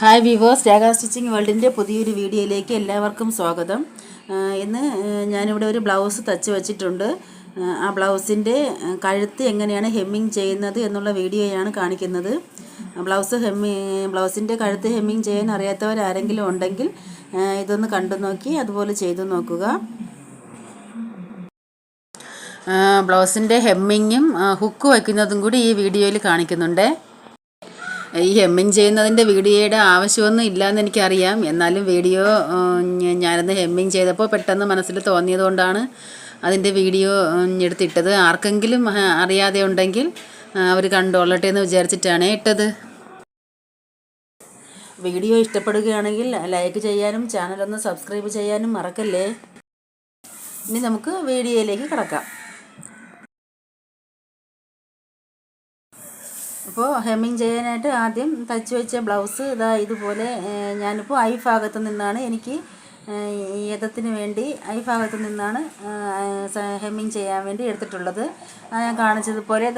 Hi viewers Raga stitching വേൾഡിന്റെ പുതിയൊരു വീഡിയോയിലേക്ക് എല്ലാവർക്കും സ്വാഗതം. ഇന്ന് ഞാനിവിടെ ഒരു ബ്ലൗസ് തച്ച് വെച്ചിട്ടുണ്ട്. ആ, ബ്ലൗസിന്റെ കഴുത്ത് എങ്ങനെയാണ് ഹെമ്മിങ് ചെയ്യുന്നത് എന്നുള്ള വീഡിയോയാണ് കാണിക്കുന്നത്. ബ്ലൗസ് ഹെമ്മി ബ്ലൗസിന്റെ കഴുത്ത് ഹെമ്മിങ് ചെയ്യാൻ അറിയാത്തവരാരെങ്കിലും ഉണ്ടെങ്കിൽ ഇതൊന്ന് കണ്ടു നോക്കി അതുപോലെ ചെയ്തു നോക്കുക. ബ്ലൗസിന്റെ ഹെമ്മിങ്ങും ഹുക്ക് വയ്ക്കുന്നതും കൂടി ഈ വീഡിയോയിൽ കാണിക്കുന്നുണ്ട്. ഈ ഹെമ്മിങ് ചെയ്യുന്നതിന്റെ വീഡിയോയുടെ ആവശ്യമൊന്നും ഇല്ലയെന്ന് എനിക്കറിയാം. എന്നാലും വീഡിയോ ഞാനന്ന് ഹെമ്മിങ് ചെയ്തപ്പോൾ പെട്ടെന്ന് മനസ്സിൽ തോന്നിയതുകൊണ്ടാണ് അതിന്റെ വീഡിയോ എടുത്തിട്ടത്. ആർക്കെങ്കിലും അറിയാതെ ഉണ്ടെങ്കിൽ അവർ കണ്ടോളട്ടെ എന്ന് വിചാരിച്ചിട്ടാണ് ഇട്ടത്. വീഡിയോ ഇഷ്ടപ്പെടുകയാണെങ്കിൽ ലൈക്ക് ചെയ്യാനും ചാനലൊന്ന് സബ്സ്ക്രൈബ് ചെയ്യാനും മറക്കല്ലേ? ഇനി നമുക്ക് വീഡിയോയിലേക്ക് കിടക്കാം. അപ്പോൾ ഹെമ്മിങ് ചെയ്യാനായിട്ട് ആദ്യം തച്ച് വെച്ച ബ്ലൗസ് ഇതാ ഇതുപോലെ ഞാനിപ്പോൾ ഐ ഭാഗത്ത് നിന്നാണ് എനിക്ക് യഥത്തിന് വേണ്ടി ഐ ഭാഗത്ത് നിന്നാണ് ഹെമ്മിങ് ചെയ്യാൻ വേണ്ടി എടുത്തിട്ടുള്ളത്. ഞാൻ കാണിച്ചതുപോലെ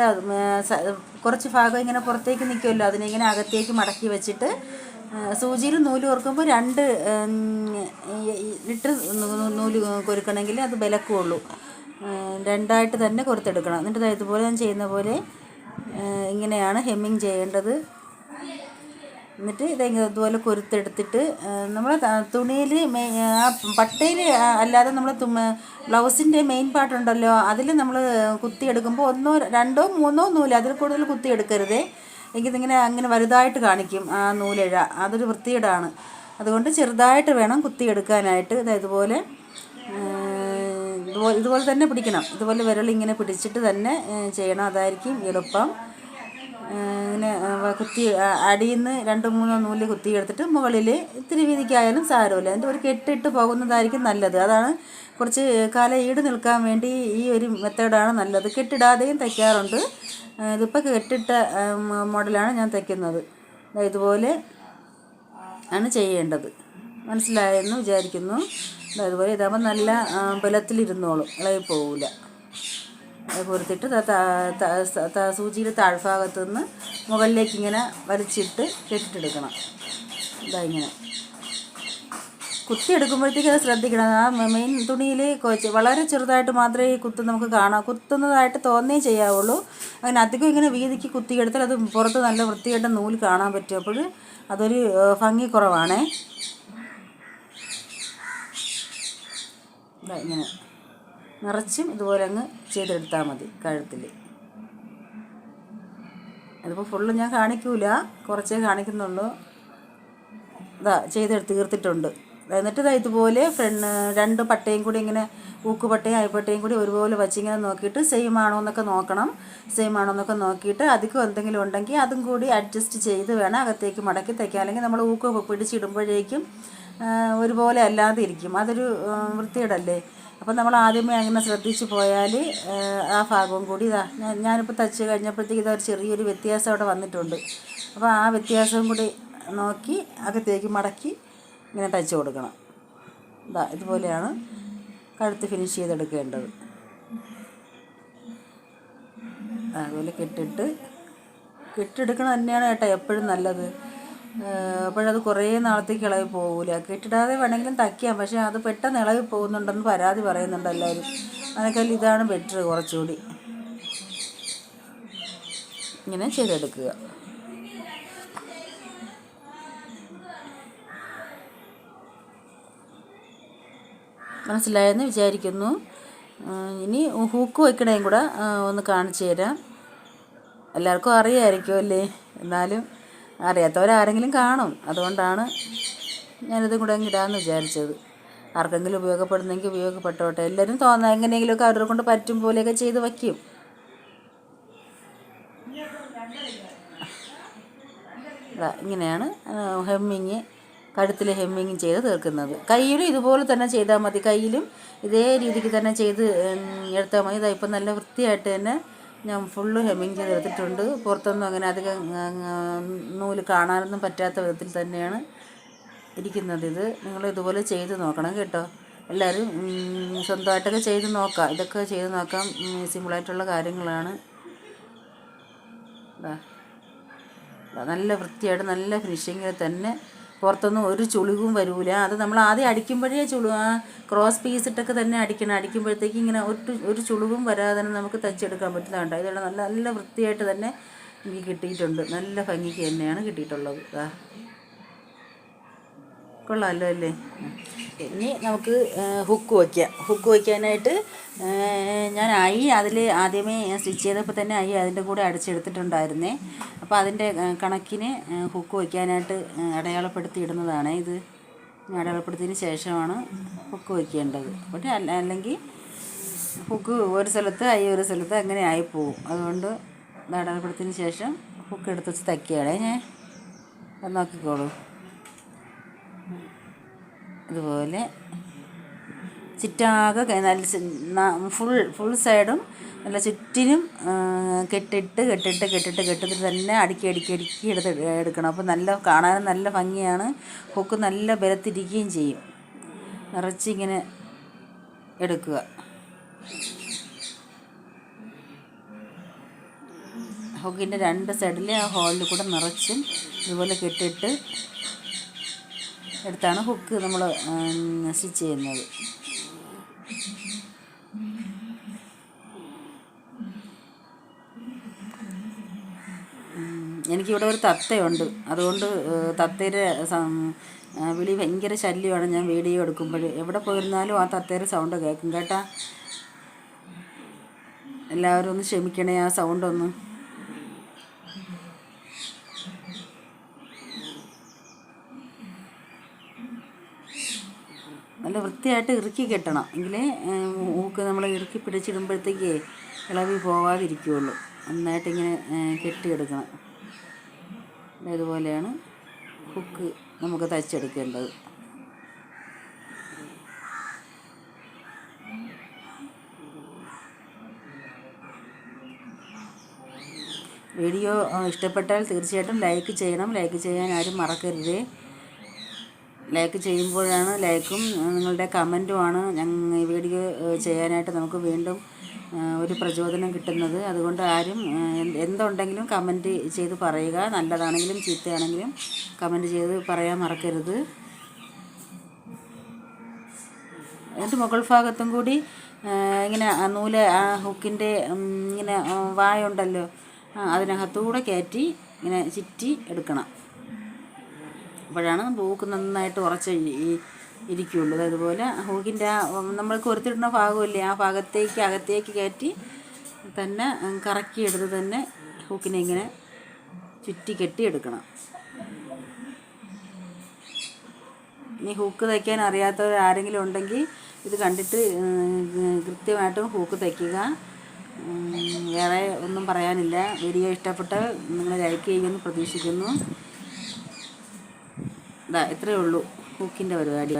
കുറച്ച് ഭാഗം ഇങ്ങനെ പുറത്തേക്ക് നിൽക്കുമല്ലോ അതിനെ ഇങ്ങനെ അകത്തേക്ക് മടക്കി വെച്ചിട്ട് സൂചിയിൽ നൂൽ കോർക്കുമ്പോൾ രണ്ട് ലിറ്റർ നൂൽ കൊരുക്കണമെങ്കിൽ അത് വിലക്കുള്ളൂ രണ്ടായിട്ട് തന്നെ കൊരുത്തെടുക്കണം എന്നിട്ട് ഇതുപോലെ ഞാൻ ചെയ്യുന്ന പോലെ ഇങ്ങനെയാണ് ഹെമ്മിങ് ചെയ്യേണ്ടത്. എന്നിട്ട് ഇത് ഇതുപോലെ കൊരുത്തെടുത്തിട്ട് നമ്മൾ തുണിയിൽ ആ പട്ടയിൽ അല്ലാതെ നമ്മൾ ബ്ലൗസിന്റെ മെയിൻ പാർട്ടുണ്ടല്ലോ അതിൽ നമ്മൾ കുത്തിയെടുക്കുമ്പോൾ ഒന്നോ രണ്ടോ മൂന്നോ നൂൽ അതിൽ കൂടുതൽ കുത്തിയെടുക്കരുതേ. എങ്കിൽ ഇതിങ്ങനെ അങ്ങനെ വലുതായിട്ട് കാണിക്കും ആ നൂലിഴ. അതൊരു വൃത്തിയിടാണ് അതുകൊണ്ട് ചെറുതായിട്ട് വേണം കുത്തിയെടുക്കാനായിട്ട്. ഇതാ ഇതുപോലെ ഇതുപോലെ ഇതുപോലെ തന്നെ പിടിക്കണം. ഇതുപോലെ വിരൽ ഇങ്ങനെ പിടിച്ചിട്ട് തന്നെ ചെയ്യണം. അതായിരിക്കും എളുപ്പം. ഇങ്ങനെ കുത്തി അടിയിൽ നിന്ന് രണ്ട് മൂന്നോ നൂൽ കുത്തി എടുത്തിട്ട് മുകളിൽ ഇത്തിരി വീതിക്കായാലും സാരമില്ല. അതിന്റെ ഒരു കെട്ടിട്ട് പോകുന്നതായിരിക്കും നല്ലത്. അതാണ് കുറച്ച് കാലം ഈട് നിൽക്കാൻ വേണ്ടി ഈ ഒരു മെത്തേഡാണ് നല്ലത്. കെട്ടിടാതെയും തയ്ക്കാറുണ്ട്. ഇതിപ്പോൾ കെട്ടിട്ട മോഡലാണ് ഞാൻ തയ്ക്കുന്നത്. ഇതുപോലെ ആണ് ചെയ്യേണ്ടത്. മനസ്സിലായെന്ന് വിചാരിക്കുന്നു. ദാ ഇതുപോലെ ഇതാകുമ്പോൾ നല്ല ബലത്തിലിരുന്നോളും. ഇളകി പോവില്ല അത് കൊടുത്തിട്ട് സൂചിയിൽ താഴ്ഭാഗത്തു നിന്ന് മുകളിലേക്ക് ഇങ്ങനെ വലിച്ചിട്ട് കെട്ടിട്ടെടുക്കണം. ഇതാ ഇങ്ങനെ. കുത്തി എടുക്കുമ്പോഴത്തേക്ക് അത് ശ്രദ്ധിക്കണം. ആ മെയിൻ തുണിയിൽ വളരെ ചെറുതായിട്ട് മാത്രമേ ഈ കുത്ത് നമുക്ക് കാണാം കുത്തുന്നതായിട്ട് തോന്നേ ചെയ്യാവുള്ളൂ. അങ്ങനെ അധികം ഇങ്ങനെ വീതിക്ക് കുത്തിയെടുത്താൽ അത് പുറത്ത് നല്ല വൃത്തിയായിട്ട് നൂൽ കാണാൻ പറ്റും. അപ്പോൾ അതൊരു ഭംഗി കുറവാണേ. ഇങ്ങനെ. നിറച്ചും ഇതുപോലെ അങ്ങ് ചെയ്തെടുത്താൽ മതി കഴുത്തിൽ. അതിപ്പോൾ ഫുള്ള് ഞാൻ കാണിക്കൂല. കുറച്ചേ കാണിക്കുന്നുള്ളൂ. ഇതാ ചെയ്തെടുത്ത് തീർത്തിട്ടുണ്ട്. എന്നിട്ട് ഇതാ ഇതുപോലെ ഫ്രണ്ട് രണ്ട് പട്ടയും കൂടി ഇങ്ങനെ ഊക്ക് പട്ടയും അയപ്പട്ടയും കൂടി ഒരുപോലെ വച്ചിങ്ങനെ നോക്കിയിട്ട് സെയിം ആണോ എന്നൊക്കെ നോക്കണം. സെയിം ആണോ എന്നൊക്കെ നോക്കിയിട്ട് അധികം എന്തെങ്കിലും ഉണ്ടെങ്കിൽ അതും കൂടി അഡ്ജസ്റ്റ് ചെയ്ത് വേണം അകത്തേക്ക് മടക്കി തയ്ക്കാൻ. അല്ലെങ്കിൽ നമ്മൾ ഊക്ക് പിടിച്ചിടുമ്പോഴേക്കും ഒരുപോലെ അല്ലാതെ ഇരിക്കും അതൊരു വൃത്തികേടല്ലേ? അപ്പം നമ്മൾ ആദ്യമേ അങ്ങനെ ശ്രദ്ധിച്ചു പോയാൽ ആ ഭാഗവും കൂടി ഇതാ. ഞാനിപ്പോൾ തച്ച് കഴിഞ്ഞപ്പോഴത്തേക്ക് ഇതൊരു ചെറിയൊരു വ്യത്യാസം അവിടെ വന്നിട്ടുണ്ട്. അപ്പോൾ ആ വ്യത്യാസവും കൂടി നോക്കി അകത്തേക്ക് മടക്കി ഇങ്ങനെ തയ്ച്ച് കൊടുക്കണം. ഇതാ ഇതുപോലെയാണ് കഴുത്ത് ഫിനിഷ് ചെയ്തെടുക്കേണ്ടത്. അതുപോലെ കെട്ടിട്ട് കെട്ടിയെടുക്കണം തന്നെയാണ് കേട്ടോ എപ്പോഴും നല്ലത്. അപ്പോഴത് കുറേ നാളത്തേക്ക് ഇളകി പോകില്ല കെട്ടിടാതെ വേണമെങ്കിലും തയ്ക്കാം പക്ഷേ അത് പെട്ടെന്ന് ഇളകി പോകുന്നുണ്ടെന്ന് പരാതി പറയുന്നുണ്ട് എല്ലാവരും. അതിനേക്കാൾ ഇതാണ് ബെറ്റർ കുറച്ചുകൂടി. ഇങ്ങനെ ചെയ്തെടുക്കുക. മനസ്സിലായെന്ന് വിചാരിക്കുന്നു. ഇനി ഹൂക്ക് വയ്ക്കണേയും കൂടെ ഒന്ന് കാണിച്ചു തരാം. എല്ലാവർക്കും അറിയാമായിരിക്കും അല്ലേ എന്നാലും അറിയാത്തവരാരെങ്കിലും കാണും. അതുകൊണ്ടാണ് ഞാനിതും കൂടെ ഇടാമെന്ന് വിചാരിച്ചത്. ആർക്കെങ്കിലും ഉപയോഗപ്പെടുന്നെങ്കിൽ ഉപയോഗപ്പെട്ടോട്ടെ. എല്ലാവരും തോന്നാൻ എങ്ങനെയെങ്കിലുമൊക്കെ അവരെ കൊണ്ട് പറ്റും പോലെയൊക്കെ ചെയ്ത് വയ്ക്കും. ഇങ്ങനെയാണ് ഹെമ്മിങ് കഴുത്തിൽ ഹെമ്മിങ് ചെയ്ത് തീർക്കുന്നത്. കയ്യിലും ഇതുപോലെ തന്നെ ചെയ്താൽ മതി. കയ്യിലും ഇതേ രീതിക്ക് തന്നെ ചെയ്ത് എടുത്താൽ മതി. ഇതാ നല്ല വൃത്തിയായിട്ട് തന്നെ ഞാൻ ഫുള്ള് ഹെമ്മിങ് ചെയ്ത് എടുത്തിട്ടുണ്ട് പുറത്തൊന്നും അങ്ങനെ അധികം നൂൽ കാണാനൊന്നും പറ്റാത്ത വിധത്തിൽ തന്നെയാണ് ഇരിക്കുന്നത് ഇത്. നിങ്ങൾ ഇതുപോലെ ചെയ്ത് നോക്കണം കേട്ടോ. എല്ലാവരും സ്വന്തമായിട്ടൊക്കെ ചെയ്ത് നോക്കാം. ഇതൊക്കെ ചെയ്ത് നോക്കാം. സിമ്പിളായിട്ടുള്ള കാര്യങ്ങളാണ്. നല്ല വൃത്തിയായിട്ട് നല്ല ഫിനിഷിങ്ങിൽ തന്നെ പുറത്തൊന്നും ഒരു ചുളിവും വരൂല. അത് നമ്മൾ ആദ്യം അടിക്കുമ്പോഴേ ചുളു ക്രോസ് പീസ് ഇട്ടൊക്കെ തന്നെ അടിക്കണം. അടിക്കുമ്പോഴത്തേക്ക് ഇങ്ങനെ ഒരു ഒരു ചുളിവും വരാതെ തന്നെ നമുക്ക് തയ്ച്ചെടുക്കാൻ പറ്റുന്നതുണ്ട്? ഇതെല്ലാം നല്ല നല്ല വൃത്തിയായിട്ട് തന്നെ എനിക്ക് കിട്ടിയിട്ടുണ്ട്. നല്ല ഭംഗിക്ക് തന്നെയാണ് കിട്ടിയിട്ടുള്ളത്. കൊള്ളാമല്ലോ അല്ലേ? ഇനി നമുക്ക് ഹുക്ക് വയ്ക്കാം ഹുക്ക് വയ്ക്കാനായിട്ട് ഞാൻ ഐ അതിൽ ആദ്യമേ സ്റ്റിച്ച് ചെയ്തപ്പോൾ തന്നെ ഐ അതിന്റെ കൂടെ അടിച്ചെടുത്തിട്ടുണ്ടായിരുന്നേ. അപ്പോൾ അതിന്റെ കണക്കിന് ഹുക്ക് വയ്ക്കാനായിട്ട് അടയാളപ്പെടുത്തി ഇടുന്നതാണ് ഇത്. അടയാളപ്പെടുത്തിയതിന് ശേഷമാണ് ഹുക്ക് വയ്ക്കേണ്ടത് പക്ഷേ അല്ല അല്ലെങ്കിൽ ഹുക്ക് ഒരു സ്ഥലത്ത് ഐ ഒരു സ്ഥലത്ത് അങ്ങനെ ആയിപ്പോവും അതുകൊണ്ട് അടയാളപ്പെടുത്തിയതിന് ശേഷം ഹുക്ക് എടുത്ത് വെച്ച് തയ്ക്കുകയാണേ. ഞാൻ നോക്കിക്കോളൂ. ഇതുപോലെ ചുറ്റാകെ നല്ല ഫുൾ ഫുൾ സൈഡും നല്ല ചുറ്റിനും കെട്ടിട്ട് കെട്ടിട്ട് കെട്ടിട്ട് കെട്ടിട്ട് തന്നെ അടുക്കി അടുക്കി അടുക്കി എടുത്ത് എടുക്കണം. അപ്പോൾ നല്ല കാണാനും നല്ല ഭംഗിയാണ്. ഹുക്ക് നല്ല ബലത്തിരിക്കുകയും ചെയ്യും. നിറച്ചിങ്ങനെ എടുക്കുക. ഹുക്കിന്റെ രണ്ട് സൈഡിലെ ആ ഹോളിൽ കൂടെ നിറച്ചും ഇതുപോലെ കെട്ടിട്ട് എടുത്താണ് ഹുക്ക് നമ്മൾ സ്റ്റിച്ച് ചെയ്യുന്നത്. എനിക്കിവിടെ ഒരു തത്തയുണ്ട്. അതുകൊണ്ട് തത്തയുടെ വിളി ഭയങ്കര ശല്യമാണ് ഞാൻ വീഡിയോ എടുക്കുമ്പോൾ എവിടെ പോയിരുന്നാലും ആ തത്തയുടെ സൗണ്ട് കേൾക്കും. കേട്ടാ? എല്ലാവരും ഒന്ന് ക്ഷമിക്കണേ ആ സൗണ്ട് ഒന്ന് നല്ല വൃത്തിയായിട്ട് ഇറുക്കി കെട്ടണം. എങ്കിലേ ഊക്ക് നമ്മൾ ഇറുക്കി പിടിച്ചിടുമ്പോഴത്തേക്ക് ഇളവി പോവാതിരിക്കുകയുള്ളൂ. നന്നായിട്ട് ഇങ്ങനെ കെട്ടിയെടുക്കണം. ഇതുപോലെയാണ് ഹുക്ക് നമുക്ക് തയ്ച്ചെടുക്കേണ്ടത്. വീഡിയോ ഇഷ്ടപ്പെട്ടാൽ തീർച്ചയായിട്ടും ലൈക്ക് ചെയ്യണം. ലൈക്ക് ചെയ്യാൻ ആരും മറക്കരുതേ. ലൈക്ക് ചെയ്യുമ്പോഴാണ് ലൈക്കും നിങ്ങളുടെ കമന്റുമാണ് ഞങ്ങൾ ഈ വീഡിയോ ചെയ്യാനായിട്ട് നമുക്ക് വീണ്ടും ഒരു പ്രചോദനം കിട്ടുന്നത്. അതുകൊണ്ട് ആരും എന്തുണ്ടെങ്കിലും കമന്റ് ചെയ്ത് പറയുക. നല്ലതാണെങ്കിലും ചീത്തയാണെങ്കിലും കമന്റ് ചെയ്ത് പറയാൻ മറക്കരുത്. എന്നിട്ട് മുകൾ ഭാഗത്തും കൂടി ഇങ്ങനെ നൂൽ ആ ഹുക്കിന്റെ ഇങ്ങനെ വായുണ്ടല്ലോ അതിനകത്തൂടെ കയറ്റി ഇങ്ങനെ ചുറ്റി എടുക്കണം. അപ്പോഴാണ് ഹൂക്ക് നന്നായിട്ട് ഉറച്ച ഈ അതുപോലെ ഹൂക്കിന്റെ ആ നമ്മൾ കൊരുത്തിടുന്ന ഭാഗമില്ലേ ആ ഭാഗത്തേക്ക് അകത്തേക്ക് കയറ്റി തന്നെ കറക്കിയെടുത്ത് തന്നെ ഹൂക്കിനെ ഇങ്ങനെ ചുറ്റി കെട്ടിയെടുക്കണം. ഇനി ഹൂക്ക് തയ്ക്കാൻ അറിയാത്തവർ ആരെങ്കിലും ഉണ്ടെങ്കിൽ ഇത് കണ്ടിട്ട് കൃത്യമായിട്ടും ഹൂക്ക് തയ്ക്കുക. വേറെ ഒന്നും പറയാനില്ല. വീഡിയോ ഇഷ്ടപ്പെട്ട് നിങ്ങൾ ലൈക്ക് ചെയ്യുമെന്ന് പ്രതീക്ഷിക്കുന്നു. ഇതാ ഇത്രയേ ഉള്ളൂ. ഹൂക്കിന്റെ പരിപാടി.